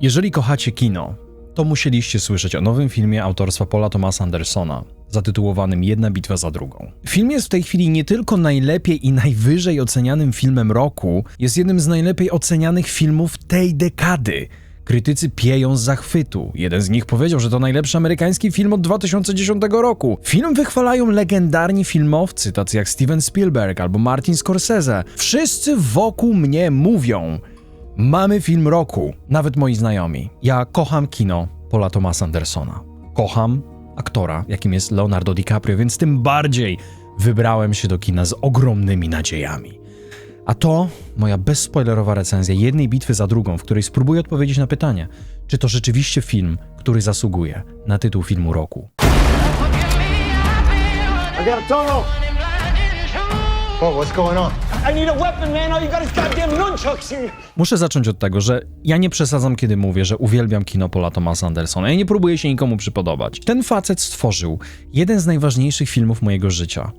Jeżeli kochacie kino, to musieliście słyszeć o nowym filmie autorstwa Paula Thomasa Andersona, zatytułowanym Jedna bitwa za drugą. Film jest w tej chwili nie tylko najlepiej i najwyżej ocenianym filmem roku, jest jednym z najlepiej ocenianych filmów tej dekady. Krytycy pieją z zachwytu. Jeden z nich powiedział, że to najlepszy amerykański film od 2010 roku. Film wychwalają legendarni filmowcy, tacy jak Steven Spielberg albo Martin Scorsese. Wszyscy wokół mnie mówią: Mamy film roku, nawet moi znajomi. Ja kocham kino Paula Thomasa Andersona. Kocham aktora, jakim jest Leonardo DiCaprio, więc tym bardziej wybrałem się do kina z ogromnymi nadziejami. A to moja bezspoilerowa recenzja jednej bitwy za drugą, w której spróbuję odpowiedzieć na pytanie, czy to rzeczywiście film, który zasługuje na tytuł filmu roku. I got a tunnel. What's going on? I need a weapon, man. All you got is goddamn nunchucks here. Muszę zacząć od tego, że ja nie przesadzam, kiedy mówię, że uwielbiam kino Paula Thomasa Andersona. Ja nie próbuję się nikomu przypodobać. Ten facet stworzył jeden z najważniejszych filmów mojego życia.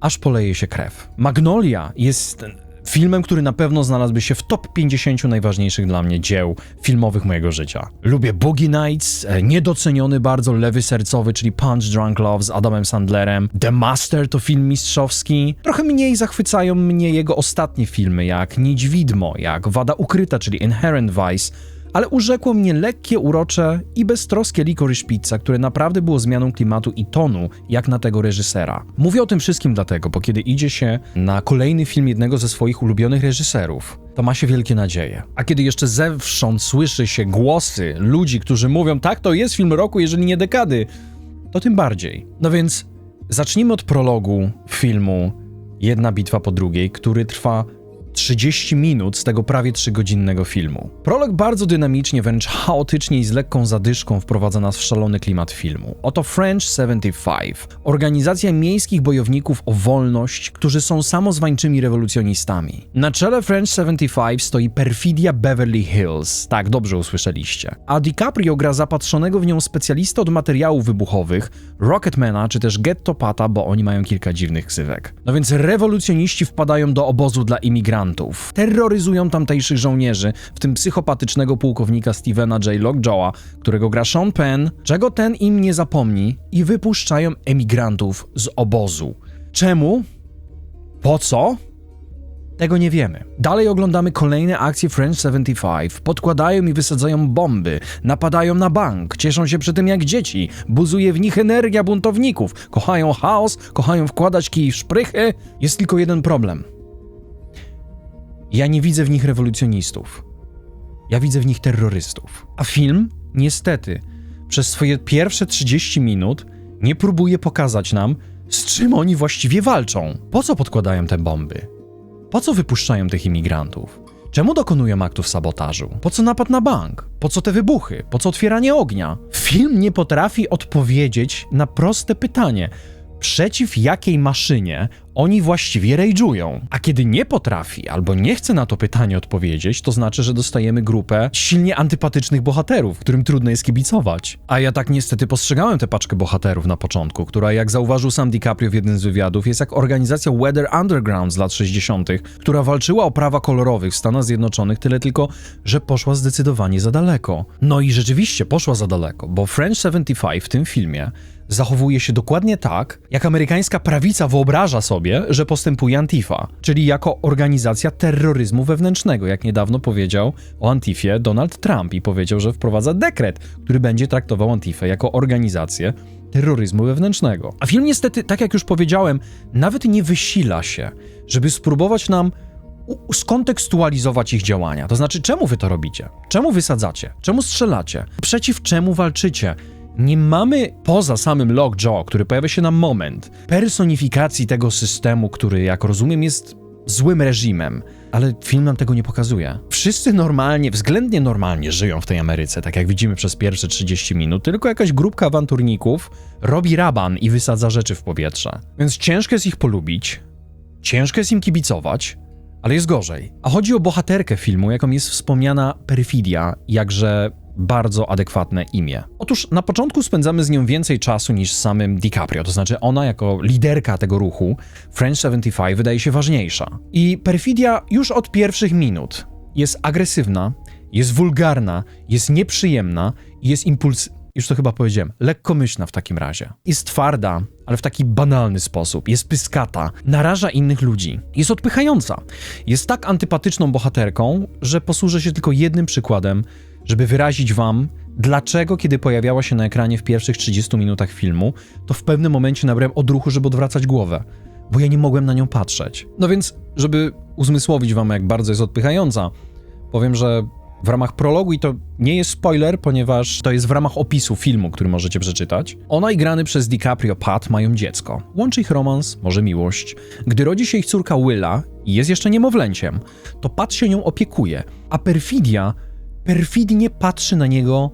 Aż poleje się krew. Magnolia jest filmem, który na pewno znalazłby się w top 50 najważniejszych dla mnie dzieł filmowych mojego życia. Lubię Boogie Nights, e, niedoceniony bardzo Lewy Sercowy, czyli Punch Drunk Love z Adamem Sandlerem. The Master to film mistrzowski. Trochę mniej zachwycają mnie jego ostatnie filmy, jak Nić Widmo, jak Wada Ukryta, czyli Inherent Vice, ale urzekło mnie lekkie, urocze i beztroskie Licorice Pizza, które naprawdę było zmianą klimatu i tonu, jak na tego reżysera. Mówię o tym wszystkim dlatego, bo kiedy idzie się na kolejny film jednego ze swoich ulubionych reżyserów, to ma się wielkie nadzieje. A kiedy jeszcze zewsząd słyszy się głosy ludzi, którzy mówią, tak, to jest film roku, jeżeli nie dekady, to tym bardziej. No więc zacznijmy od prologu filmu Jedna bitwa po drugiej, który trwa 30 minut z tego prawie 3-godzinnego filmu. Prolog bardzo dynamicznie, wręcz chaotycznie i z lekką zadyszką wprowadza nas w szalony klimat filmu. Oto French 75, organizacja miejskich bojowników o wolność, którzy są samozwańczymi rewolucjonistami. Na czele French 75 stoi perfidia Beverly Hills, tak dobrze usłyszeliście. A DiCaprio gra zapatrzonego w nią specjalistę od materiałów wybuchowych, Rocketmana czy też Getto Pata, bo oni mają kilka dziwnych ksywek. No więc rewolucjoniści wpadają do obozu dla imigrantów, terroryzują tamtejszych żołnierzy, w tym psychopatycznego pułkownika Stevena J. Lockjawa, którego gra Sean Penn, czego ten im nie zapomni i wypuszczają emigrantów z obozu. Czemu? Po co? Tego nie wiemy. Dalej oglądamy kolejne akcje French 75. Podkładają i wysadzają bomby, napadają na bank, cieszą się przy tym jak dzieci, buzuje w nich energia buntowników, kochają chaos, kochają wkładać kij w szprychy. Jest tylko jeden problem. Ja nie widzę w nich rewolucjonistów. Ja widzę w nich terrorystów. A film, niestety, przez swoje pierwsze 30 minut nie próbuje pokazać nam, z czym oni właściwie walczą. Po co podkładają te bomby? Po co wypuszczają tych imigrantów? Czemu dokonują aktów sabotażu? Po co napad na bank? Po co te wybuchy? Po co otwieranie ognia? Film nie potrafi odpowiedzieć na proste pytanie. Przeciw jakiej maszynie oni właściwie rage'ują? A kiedy nie potrafi albo nie chce na to pytanie odpowiedzieć, to znaczy, że dostajemy grupę silnie antypatycznych bohaterów, którym trudno jest kibicować. A ja tak niestety postrzegałem tę paczkę bohaterów na początku, która, jak zauważył sam DiCaprio w jednym z wywiadów, jest jak organizacja Weather Underground z lat 60., która walczyła o prawa kolorowych w Stanach Zjednoczonych, tyle tylko, że poszła zdecydowanie za daleko. No i rzeczywiście poszła za daleko, bo French 75 w tym filmie zachowuje się dokładnie tak, jak amerykańska prawica wyobraża sobie, że postępuje Antifa, czyli jako organizacja terroryzmu wewnętrznego, jak niedawno powiedział o Antifie Donald Trump i powiedział, że wprowadza dekret, który będzie traktował Antifę jako organizację terroryzmu wewnętrznego. A film niestety, tak jak już powiedziałem, nawet nie wysila się, żeby spróbować nam skontekstualizować ich działania. To znaczy, czemu wy to robicie? Czemu wysadzacie? Czemu strzelacie? Przeciw czemu walczycie? Nie mamy poza samym Lockjaw, który pojawia się na moment, personifikacji tego systemu, który, jak rozumiem, jest złym reżimem, ale film nam tego nie pokazuje. Wszyscy normalnie, względnie normalnie żyją w tej Ameryce, tak jak widzimy przez pierwsze 30 minut, tylko jakaś grupka awanturników robi raban i wysadza rzeczy w powietrze. Więc ciężko jest ich polubić, ciężko jest im kibicować, ale jest gorzej. A chodzi o bohaterkę filmu, jaką jest wspomniana Perfidia, jakże bardzo adekwatne imię. Otóż na początku spędzamy z nią więcej czasu niż z samym DiCaprio, to znaczy ona jako liderka tego ruchu French 75 wydaje się ważniejsza. I Perfidia już od pierwszych minut jest agresywna, jest wulgarna, jest nieprzyjemna i jest impuls... Już to chyba powiedziałem, lekkomyślna w takim razie. Jest twarda, ale w taki banalny sposób. Jest pyskata, naraża innych ludzi. Jest odpychająca. Jest tak antypatyczną bohaterką, że posłużę się tylko jednym przykładem, żeby wyrazić wam, dlaczego kiedy pojawiała się na ekranie w pierwszych 30 minutach filmu, to w pewnym momencie nabrałem odruchu, żeby odwracać głowę, bo ja nie mogłem na nią patrzeć. No więc, żeby uzmysłowić wam, jak bardzo jest odpychająca, powiem, że w ramach prologu, i to nie jest spoiler, ponieważ to jest w ramach opisu filmu, który możecie przeczytać, ona i grany przez DiCaprio Pat mają dziecko. Łączy ich romans, może miłość. Gdy rodzi się ich córka Willa i jest jeszcze niemowlęciem, to Pat się nią opiekuje, a Perfidia perfidnie patrzy na niego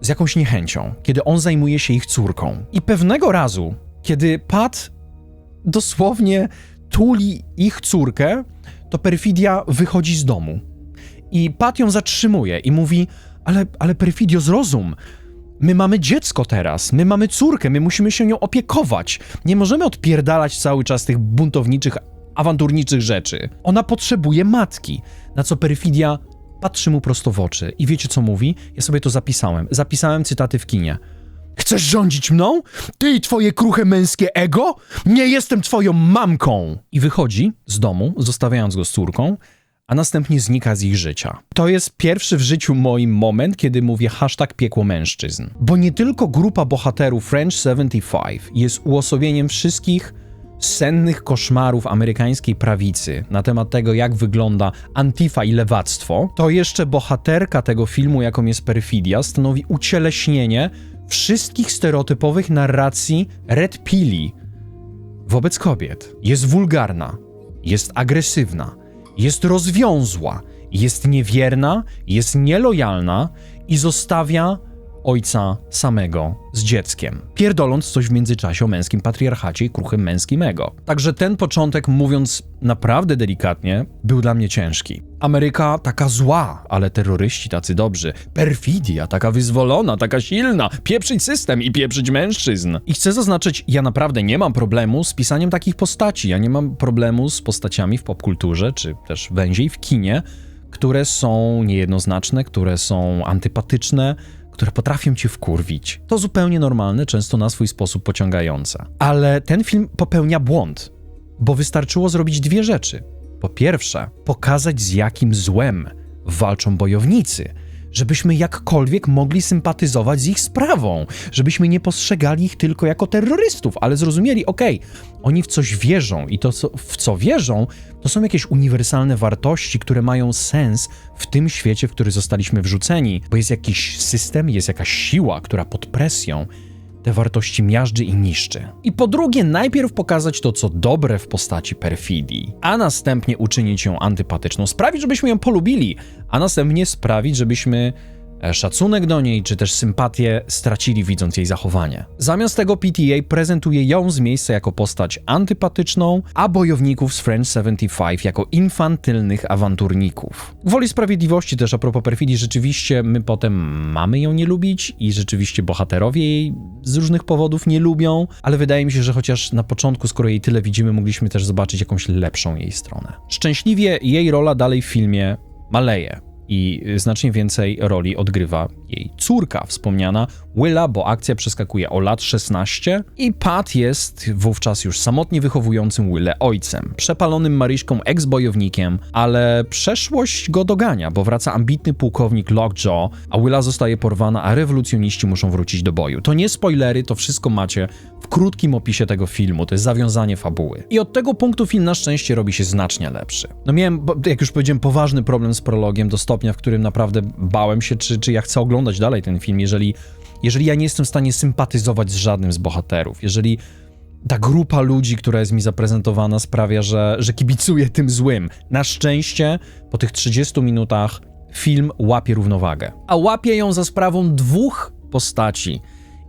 z jakąś niechęcią, kiedy on zajmuje się ich córką. I pewnego razu, kiedy Pat dosłownie tuli ich córkę, to Perfidia wychodzi z domu. I Pat ją zatrzymuje i mówi: Ale, ale Perfidio, zrozum. My mamy dziecko teraz, my mamy córkę, my musimy się nią opiekować. Nie możemy odpierdalać cały czas tych buntowniczych, awanturniczych rzeczy. Ona potrzebuje matki. Na co Perfidia patrzy mu prosto w oczy. I wiecie co mówi? Ja sobie to zapisałem. Zapisałem cytaty w kinie. Chcesz rządzić mną? Ty i twoje kruche męskie ego? Nie jestem twoją mamką! I wychodzi z domu, zostawiając go z córką, a następnie znika z ich życia. To jest pierwszy w życiu moim moment, kiedy mówię hashtag piekło mężczyzn. Bo nie tylko grupa bohaterów French 75 jest uosobieniem wszystkich sennych koszmarów amerykańskiej prawicy na temat tego, jak wygląda antifa i lewactwo, to jeszcze bohaterka tego filmu, jaką jest Perfidia, stanowi ucieleśnienie wszystkich stereotypowych narracji Red Pilli wobec kobiet. Jest wulgarna, jest agresywna, jest rozwiązła, jest niewierna, jest nielojalna i zostawia ojca samego z dzieckiem, pierdoląc coś w międzyczasie o męskim patriarchacie i kruchym męskim ego. Także ten początek, mówiąc naprawdę delikatnie, był dla mnie ciężki. Ameryka taka zła, ale terroryści tacy dobrzy. Perfidia taka wyzwolona, taka silna. Pieprzyć system i pieprzyć mężczyzn. I chcę zaznaczyć, ja naprawdę nie mam problemu z pisaniem takich postaci. Ja nie mam problemu z postaciami w popkulturze, czy też węziej w kinie, które są niejednoznaczne, które są antypatyczne, które potrafią cię wkurwić. To zupełnie normalne, często na swój sposób pociągające. Ale ten film popełnia błąd, bo wystarczyło zrobić dwie rzeczy. Po pierwsze, pokazać z jakim złem walczą bojownicy, żebyśmy jakkolwiek mogli sympatyzować z ich sprawą, żebyśmy nie postrzegali ich tylko jako terrorystów, ale zrozumieli, okej, oni w coś wierzą i to, w co wierzą, to są jakieś uniwersalne wartości, które mają sens w tym świecie, w który zostaliśmy wrzuceni, bo jest jakiś system, jest jakaś siła, która pod presją te wartości miażdży i niszczy. I po drugie, najpierw pokazać to, co dobre w postaci perfidii, a następnie uczynić ją antypatyczną, sprawić, żebyśmy ją polubili, a następnie sprawić, żebyśmy szacunek do niej, czy też sympatię stracili, widząc jej zachowanie. Zamiast tego PTA prezentuje ją z miejsca jako postać antypatyczną, a bojowników z French 75 jako infantylnych awanturników. Woli sprawiedliwości też a propos perfidii, rzeczywiście my potem mamy ją nie lubić i rzeczywiście bohaterowie jej z różnych powodów nie lubią, ale wydaje mi się, że chociaż na początku, skoro jej tyle widzimy, mogliśmy też zobaczyć jakąś lepszą jej stronę. Szczęśliwie jej rola dalej w filmie maleje i znacznie więcej roli odgrywa jej córka wspomniana Willa, bo akcja przeskakuje o lat 16 i Pat jest wówczas już samotnie wychowującym Willę ojcem, przepalonym Maryśką ex-bojownikiem, ale przeszłość go dogania, bo wraca ambitny pułkownik Lockjaw, a Willa zostaje porwana, a rewolucjoniści muszą wrócić do boju. To nie spoilery, to wszystko macie w krótkim opisie tego filmu, to jest zawiązanie fabuły. I od tego punktu film na szczęście robi się znacznie lepszy. No miałem, jak już powiedziałem, poważny problem z prologiem do stopnia, w którym naprawdę bałem się, czy, czy ja chcę oglądać dalej ten film, jeżeli, jeżeli ja nie jestem w stanie sympatyzować z żadnym z bohaterów, jeżeli ta grupa ludzi, która jest mi zaprezentowana, sprawia, że, że kibicuję tym złym. Na szczęście po tych 30 minutach film łapie równowagę. A łapie ją za sprawą dwóch postaci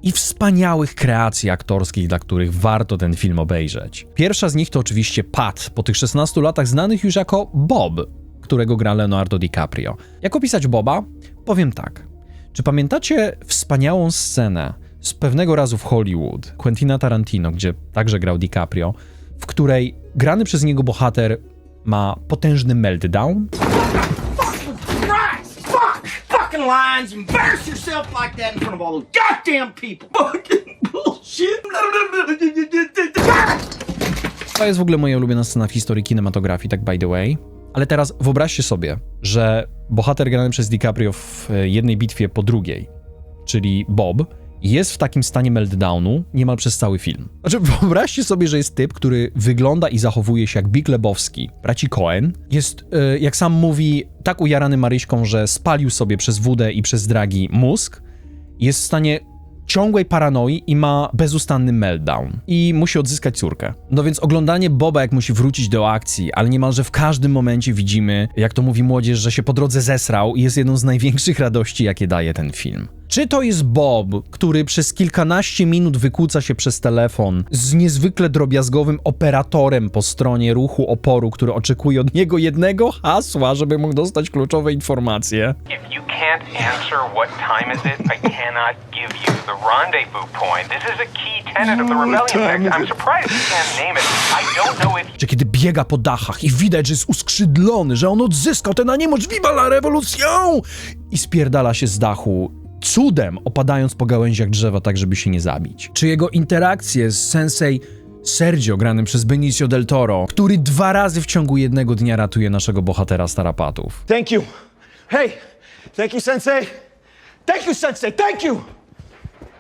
i wspaniałych kreacji aktorskich, dla których warto ten film obejrzeć. Pierwsza z nich to oczywiście Pat, po tych 16 latach znanych już jako Bob, którego gra Leonardo DiCaprio. Jak opisać Boba? Powiem tak. Czy pamiętacie wspaniałą scenę z pewnego razu w Hollywood Quentina Tarantino, gdzie także grał DiCaprio, w której grany przez niego bohater ma potężny meltdown? Lines, embarrass yourself like that in front of all those goddamn people. Fucking bullshit. To jest w ogóle moja ulubiona scena w historii kinematografii, tak by the way. Ale teraz wyobraźcie sobie, że bohater grany przez DiCaprio w e, jednej bitwie po drugiej, czyli Bob, jest w takim stanie meltdownu niemal przez cały film. Znaczy, wyobraźcie sobie, że jest typ, który wygląda i zachowuje się jak Big Lebowski, braci Cohen. Jest, e, jak sam mówi, tak ujarany Maryśką, że spalił sobie przez wódę i przez dragi mózg. Jest w stanie ciągłej paranoi i ma bezustanny meltdown. I musi odzyskać córkę. No więc oglądanie Boba, jak musi wrócić do akcji, ale niemalże w każdym momencie widzimy, jak to mówi młodzież, że się po drodze zesrał i jest jedną z największych radości, jakie daje ten film. Czy to jest Bob, który przez kilkanaście minut wykłóca się przez telefon z niezwykle drobiazgowym operatorem po stronie ruchu oporu, który oczekuje od niego jednego hasła, żeby mógł dostać kluczowe informacje? If you can't answer what time is it, I cannot give you the rendezvous point. This is a key tenet of the rebellion act. I'm surprised you can't name it. I don't know if że kiedy biega po dachach i widać, że jest uskrzydlony, że on odzyskał ten animocz Viva la Revolution! I spierdala się z dachu, cudem opadając po gałęziach drzewa tak, żeby się nie zabić. Czy jego interakcje z sensei Sergio, granym przez Benicio del Toro, który dwa razy w ciągu jednego dnia ratuje naszego bohatera z tarapatów. Thank you. Hey, thank you, Sensei. Thank you, Sensei. Thank you.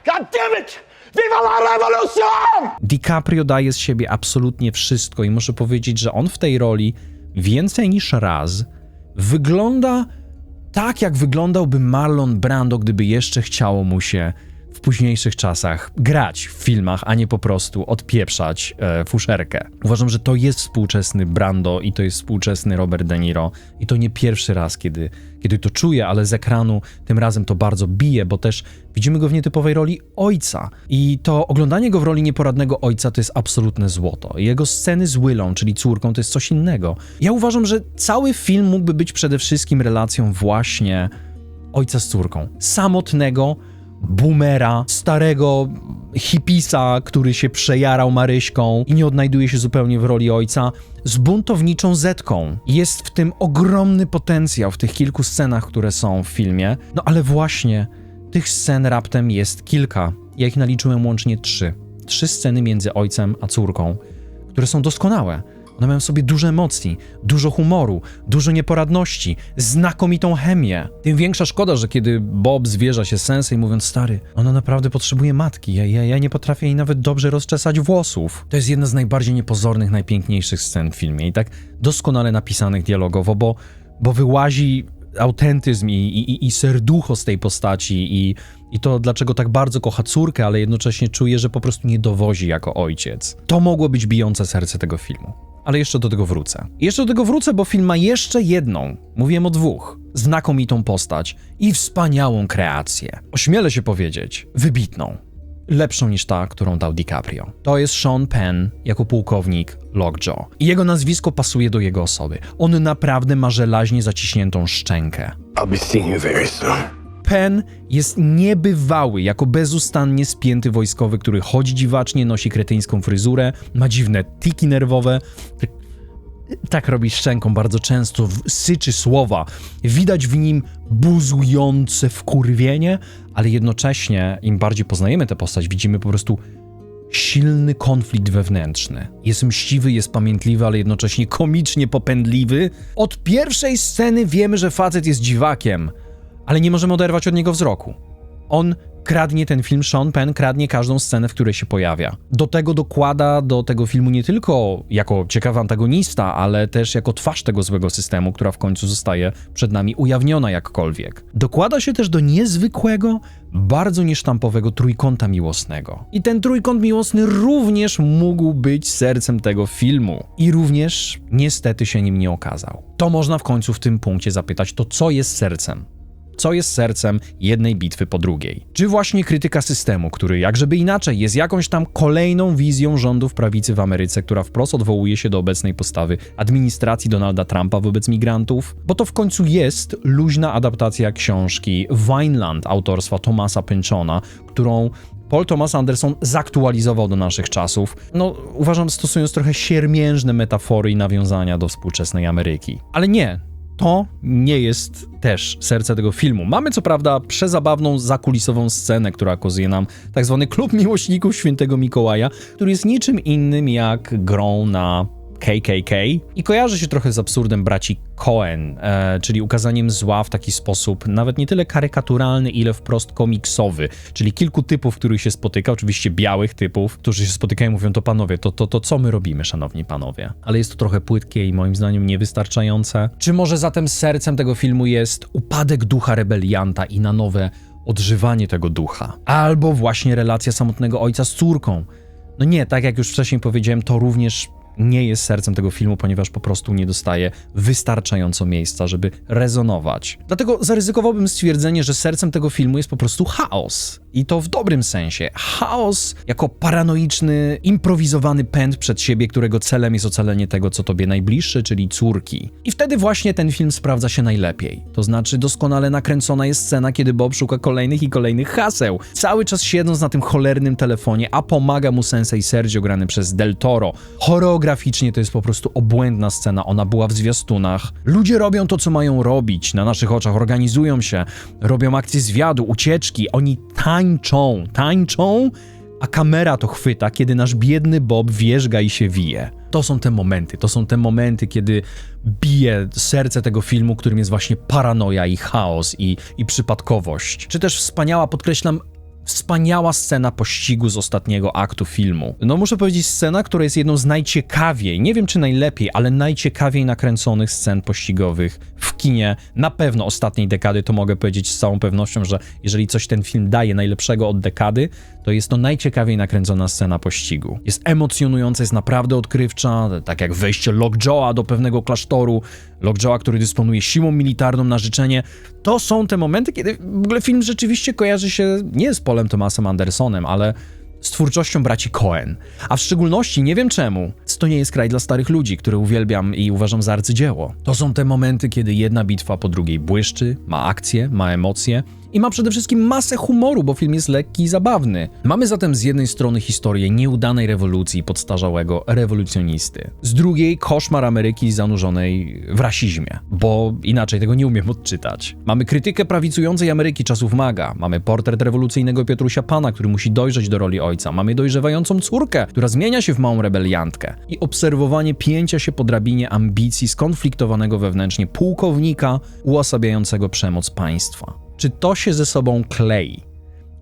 God damn it! Viva la revolution! DiCaprio daje z siebie absolutnie wszystko i muszę powiedzieć, że on w tej roli więcej niż raz wygląda tak, jak wyglądałby Marlon Brando, gdyby jeszcze chciało mu się późniejszych czasach grać w filmach, a nie po prostu odpieprzać e, fuszerkę. Uważam, że to jest współczesny Brando i to jest współczesny Robert De Niro i to nie pierwszy raz, kiedy, kiedy to czuję, ale z ekranu tym razem to bardzo bije, bo też widzimy go w nietypowej roli ojca i to oglądanie go w roli nieporadnego ojca to jest absolutne złoto. Jego sceny z Willą, czyli córką, to jest coś innego. Ja uważam, że cały film mógłby być przede wszystkim relacją właśnie ojca z córką. Samotnego, boomera, starego hipisa, który się przejarał Maryśką i nie odnajduje się zupełnie w roli ojca, z buntowniczą Zetką. Jest w tym ogromny potencjał w tych kilku scenach, które są w filmie. No ale właśnie tych scen raptem jest kilka. Ja ich naliczyłem łącznie trzy. Trzy sceny między ojcem a córką, które są doskonałe. One mają w sobie dużo emocji, dużo humoru, dużo nieporadności, znakomitą chemię. Tym większa szkoda, że kiedy Bob zwierza się Sensei mówiąc, stary, ona naprawdę potrzebuje matki, ja, ja, ja nie potrafię jej nawet dobrze rozczesać włosów. To jest jedna z najbardziej niepozornych, najpiękniejszych scen w filmie i tak doskonale napisanych dialogowo, bo, bo wyłazi autentyzm i, i, i serducho z tej postaci i, i to, dlaczego tak bardzo kocha córkę, ale jednocześnie czuje, że po prostu nie dowozi jako ojciec. To mogło być bijące serce tego filmu. Ale jeszcze do tego wrócę. Jeszcze do tego wrócę, bo film ma jeszcze jedną, mówiłem o dwóch, znakomitą postać i wspaniałą kreację. Ośmielę się powiedzieć, wybitną. Lepszą niż ta, którą dał DiCaprio. To jest Sean Penn jako pułkownik Lockjaw. I jego nazwisko pasuje do jego osoby. On naprawdę ma żelaźnie zaciśniętą szczękę. I'll be seeing you very soon. Penn jest niebywały, jako bezustannie spięty wojskowy, który chodzi dziwacznie, nosi kretyńską fryzurę, ma dziwne tiki nerwowe. Tak robi szczęką bardzo często, syczy słowa. Widać w nim buzujące wkurwienie, ale jednocześnie, im bardziej poznajemy tę postać, widzimy po prostu silny konflikt wewnętrzny. Jest mściwy, jest pamiętliwy, ale jednocześnie komicznie popędliwy. Od pierwszej sceny wiemy, że facet jest dziwakiem, ale nie możemy oderwać od niego wzroku. On kradnie ten film, Sean Penn kradnie każdą scenę, w której się pojawia. Do tego dokłada do tego filmu nie tylko jako ciekawy antagonista, ale też jako twarz tego złego systemu, która w końcu zostaje przed nami ujawniona jakkolwiek. Dokłada się też do niezwykłego, bardzo niesztampowego trójkąta miłosnego. I ten trójkąt miłosny również mógł być sercem tego filmu. I również niestety się nim nie okazał. To można w końcu w tym punkcie zapytać, to co jest sercem? Co jest sercem jednej bitwy po drugiej. Czy właśnie krytyka systemu, który jakżeby inaczej jest jakąś tam kolejną wizją rządów prawicy w Ameryce, która wprost odwołuje się do obecnej postawy administracji Donalda Trumpa wobec migrantów? Bo to w końcu jest luźna adaptacja książki Vineland autorstwa Thomasa Pynchona, którą Paul Thomas Anderson zaktualizował do naszych czasów. No, uważam, stosując trochę siermiężne metafory i nawiązania do współczesnej Ameryki. Ale nie, to nie jest też serce tego filmu. Mamy co prawda przezabawną, zakulisową scenę, która okazuje nam tak zwany klub miłośników świętego Mikołaja, który jest niczym innym jak grą na KKK i kojarzy się trochę z absurdem braci Cohen, e, czyli ukazaniem zła w taki sposób nawet nie tyle karykaturalny, ile wprost komiksowy, czyli kilku typów, których się spotyka, oczywiście białych typów, którzy się spotykają i mówią, to panowie, to, to, to co my robimy, szanowni panowie? Ale jest to trochę płytkie i moim zdaniem niewystarczające. Czy może zatem sercem tego filmu jest upadek ducha rebelianta i na nowe odżywanie tego ducha? Albo właśnie relacja samotnego ojca z córką, no nie, tak jak już wcześniej powiedziałem, to również nie jest sercem tego filmu, ponieważ po prostu nie dostaje wystarczająco miejsca, żeby rezonować. Dlatego zaryzykowałbym stwierdzenie, że sercem tego filmu jest po prostu chaos. I to w dobrym sensie. Chaos jako paranoiczny, improwizowany pęd przed siebie, którego celem jest ocalenie tego, co tobie najbliższe, czyli córki. I wtedy właśnie ten film sprawdza się najlepiej. To znaczy doskonale nakręcona jest scena, kiedy Bob szuka kolejnych i kolejnych haseł. Cały czas siedząc na tym cholernym telefonie, a pomaga mu Sensei Sergio grany przez Del Toro. Choreograficznie to jest po prostu obłędna scena, ona była w zwiastunach. Ludzie robią to, co mają robić, na naszych oczach organizują się, robią akcje zwiadu, ucieczki, oni tańczą, tańczą, a kamera to chwyta, kiedy nasz biedny Bob wierzga i się wije. To są te momenty, to są te momenty, kiedy bije serce tego filmu, którym jest właśnie paranoja i chaos i, i przypadkowość. Czy też wspaniała, podkreślam, Wspaniała scena pościgu z ostatniego aktu filmu. No muszę powiedzieć, scena, która jest jedną z najciekawiej, nie wiem czy najlepiej, ale najciekawiej nakręconych scen pościgowych w kinie. Na pewno ostatniej dekady, to mogę powiedzieć z całą pewnością, że jeżeli coś ten film daje najlepszego od dekady, to jest to najciekawiej nakręcona scena pościgu. Jest emocjonująca, jest naprawdę odkrywcza, tak jak wejście Lockjawa do pewnego klasztoru, Lockjawa, który dysponuje siłą militarną na życzenie. To są te momenty, kiedy w ogóle film rzeczywiście kojarzy się nie z Polem Thomasem Andersonem, ale z twórczością braci Cohen. A w szczególności, nie wiem czemu, to nie jest kraj dla starych ludzi, który uwielbiam i uważam za arcydzieło. To są te momenty, kiedy jedna bitwa po drugiej błyszczy, ma akcję, ma emocje i ma przede wszystkim masę humoru, bo film jest lekki i zabawny. Mamy zatem z jednej strony historię nieudanej rewolucji podstarzałego rewolucjonisty, z drugiej koszmar Ameryki zanurzonej w rasizmie, bo inaczej tego nie umiem odczytać. Mamy krytykę prawicującej Ameryki czasów maga, mamy portret rewolucyjnego Piotrusia Pana, który musi dojrzeć do roli ojca, mamy dojrzewającą córkę, która zmienia się w małą rebeliantkę i obserwowanie pięcia się po drabinie ambicji skonfliktowanego wewnętrznie pułkownika uosabiającego przemoc państwa. Czy to się ze sobą klei?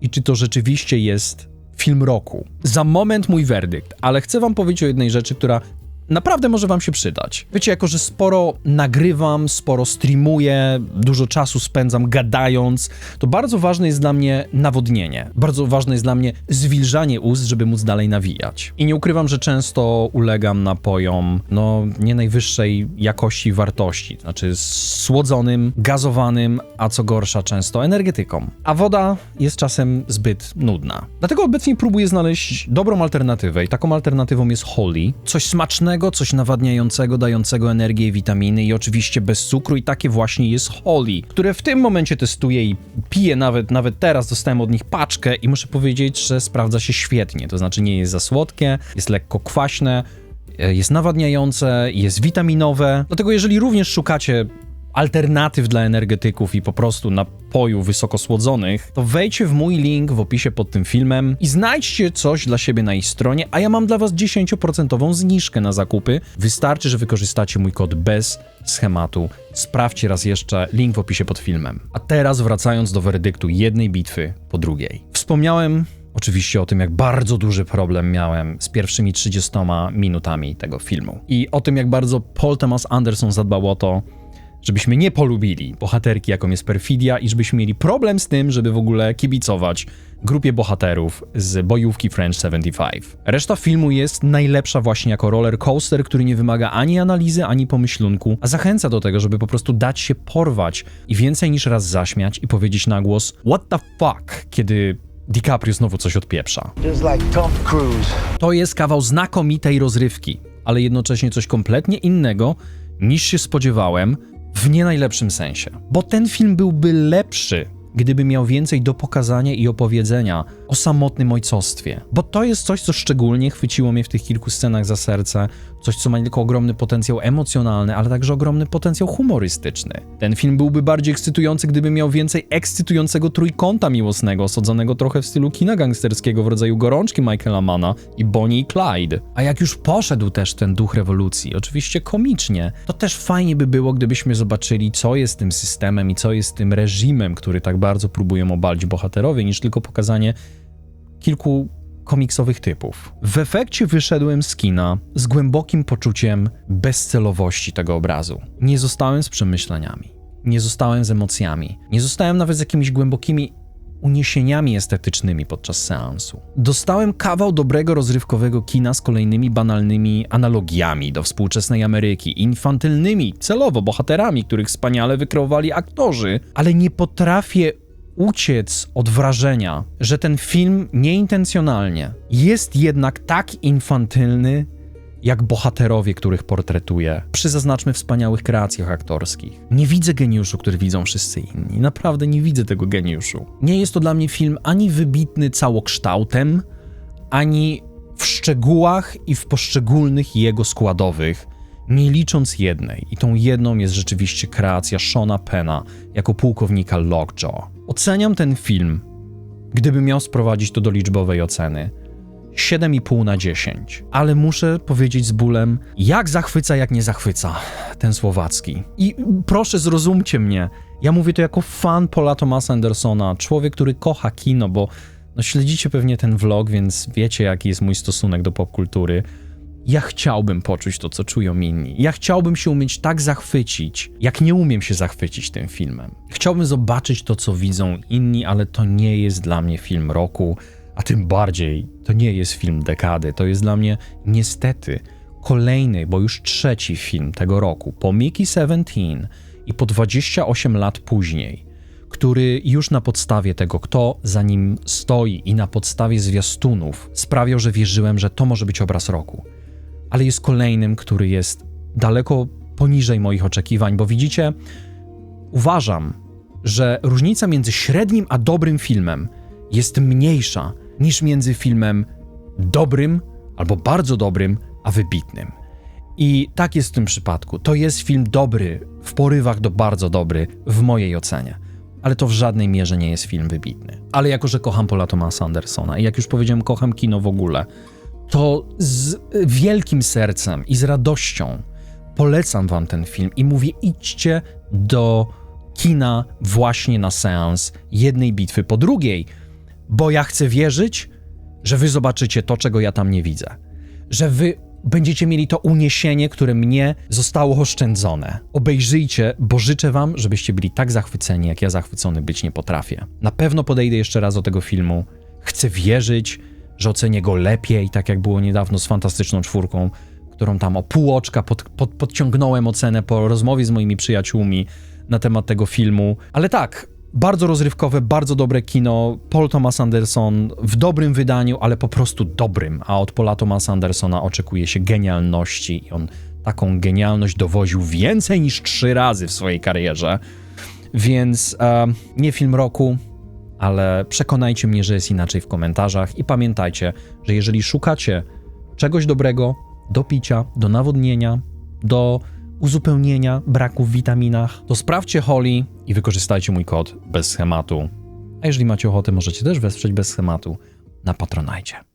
I czy to rzeczywiście jest film roku? Za moment mój werdykt, ale chcę wam powiedzieć o jednej rzeczy, która naprawdę może wam się przydać. Wiecie, jako że sporo nagrywam, sporo streamuję, dużo czasu spędzam gadając, to bardzo ważne jest dla mnie nawodnienie. Bardzo ważne jest dla mnie zwilżanie ust, żeby móc dalej nawijać. I nie ukrywam, że często ulegam napojom, no, nie najwyższej jakości wartości. Znaczy słodzonym, gazowanym, a co gorsza często energetyką. A woda jest czasem zbyt nudna. Dlatego obecnie próbuję znaleźć dobrą alternatywę i taką alternatywą jest Holy. Coś smacznego, coś nawadniającego, dającego energię i witaminy i oczywiście bez cukru. I takie właśnie jest Holy, które w tym momencie testuję i piję nawet, nawet teraz. Dostałem od nich paczkę i muszę powiedzieć, że sprawdza się świetnie, to znaczy nie jest za słodkie, jest lekko kwaśne, e, jest nawadniające, jest witaminowe. Dlatego jeżeli również szukacie alternatyw dla energetyków i po prostu napojów wysokosłodzonych, to wejdźcie w mój link w opisie pod tym filmem i znajdźcie coś dla siebie na ich stronie, a ja mam dla was 10% zniżkę na zakupy. Wystarczy, że wykorzystacie mój kod bez schematu. Sprawdźcie raz jeszcze link w opisie pod filmem. A teraz wracając do werdyktu jednej bitwy po drugiej. Wspomniałem Oczywiście o tym, jak bardzo duży problem miałem z pierwszymi 30 minutami tego filmu. I o tym, jak bardzo Paul Thomas Anderson zadbał o to, żebyśmy nie polubili bohaterki, jaką jest Perfidia i żebyśmy mieli problem z tym, żeby w ogóle kibicować grupie bohaterów z bojówki French 75. Reszta filmu jest najlepsza właśnie jako roller coaster, który nie wymaga ani analizy, ani pomyślunku, a zachęca do tego, żeby po prostu dać się porwać i więcej niż raz zaśmiać i powiedzieć na głos what the fuck, kiedy DiCaprio znowu coś odpieprza. Just like Tom Cruise. To jest kawał znakomitej rozrywki, ale jednocześnie coś kompletnie innego niż się spodziewałem w nie najlepszym sensie. Bo ten film byłby lepszy, gdyby miał więcej do pokazania i opowiedzenia o samotnym ojcostwie. Bo to jest coś, co szczególnie chwyciło mnie w tych kilku scenach za serce, Coś, co ma nie tylko ogromny potencjał emocjonalny, ale także ogromny potencjał humorystyczny. Ten film byłby bardziej ekscytujący, gdyby miał więcej ekscytującego trójkąta miłosnego, osadzonego trochę w stylu kina gangsterskiego w rodzaju gorączki Michaela Mana i Bonnie i Clyde. A jak już poszedł też ten duch rewolucji, oczywiście komicznie, to też fajnie by było, gdybyśmy zobaczyli, co jest tym systemem i co jest tym reżimem, który tak bardzo próbują obalić bohaterowie, niż tylko pokazanie kilku komiksowych typów. W efekcie wyszedłem z kina z głębokim poczuciem bezcelowości tego obrazu. Nie zostałem z przemyśleniami, nie zostałem z emocjami, nie zostałem nawet z jakimiś głębokimi uniesieniami estetycznymi podczas seansu. Dostałem kawał dobrego rozrywkowego kina z kolejnymi banalnymi analogiami do współczesnej Ameryki, infantylnymi, celowo bohaterami, których wspaniale wykreowali aktorzy, ale nie potrafię uciec od wrażenia, że ten film nieintencjonalnie jest jednak tak infantylny, jak bohaterowie, których portretuje, przy zaznaczmy wspaniałych kreacjach aktorskich. Nie widzę geniuszu, który widzą wszyscy inni. Naprawdę nie widzę tego geniuszu. Nie jest to dla mnie film ani wybitny całokształtem, ani w szczegółach i w poszczególnych jego składowych, nie licząc jednej. I tą jedną jest rzeczywiście kreacja Shona Pena jako pułkownika Lockjaw. Oceniam ten film, gdyby miał sprowadzić to do liczbowej oceny, 7,5 na 10. Ale muszę powiedzieć z bólem, jak zachwyca, jak nie zachwyca ten słowacki. I proszę zrozumcie mnie, ja mówię to jako fan Paula Thomasa Andersona, człowiek, który kocha kino, bo no, śledzicie pewnie ten vlog, więc wiecie, jaki jest mój stosunek do popkultury. Ja chciałbym poczuć to, co czują inni. Ja chciałbym się umieć tak zachwycić, jak nie umiem się zachwycić tym filmem. Chciałbym zobaczyć to, co widzą inni, ale to nie jest dla mnie film roku, a tym bardziej to nie jest film dekady. To jest dla mnie niestety kolejny, bo już trzeci film tego roku, po Mickey 17 i po 28 lat później, który już na podstawie tego, kto za nim stoi i na podstawie zwiastunów sprawiał, że wierzyłem, że to może być obraz roku ale jest kolejnym, który jest daleko poniżej moich oczekiwań, bo widzicie, uważam, że różnica między średnim a dobrym filmem jest mniejsza niż między filmem dobrym albo bardzo dobrym, a wybitnym. I tak jest w tym przypadku. To jest film dobry, w porywach do bardzo dobry, w mojej ocenie. Ale to w żadnej mierze nie jest film wybitny. Ale jako, że kocham Paula Thomasa Andersona i jak już powiedziałem, kocham kino w ogóle, to z wielkim sercem i z radością polecam wam ten film i mówię, idźcie do kina właśnie na seans jednej bitwy po drugiej, bo ja chcę wierzyć, że wy zobaczycie to, czego ja tam nie widzę. Że wy będziecie mieli to uniesienie, które mnie zostało oszczędzone. Obejrzyjcie, bo życzę wam, żebyście byli tak zachwyceni, jak ja zachwycony być nie potrafię. Na pewno podejdę jeszcze raz do tego filmu. Chcę wierzyć, że ocenię go lepiej, tak jak było niedawno z Fantastyczną Czwórką, którą tam o pół oczka pod, pod, podciągnąłem ocenę po rozmowie z moimi przyjaciółmi na temat tego filmu. Ale tak, bardzo rozrywkowe, bardzo dobre kino. Paul Thomas Anderson w dobrym wydaniu, ale po prostu dobrym. A od Paula Thomasa Andersona oczekuje się genialności i on taką genialność dowoził więcej niż trzy razy w swojej karierze. Więc e, nie film roku, ale przekonajcie mnie, że jest inaczej w komentarzach i pamiętajcie, że jeżeli szukacie czegoś dobrego do picia, do nawodnienia, do uzupełnienia braku w witaminach, to sprawdźcie Holly i wykorzystajcie mój kod bez schematu. A jeżeli macie ochotę, możecie też wesprzeć bez schematu na Patronajcie.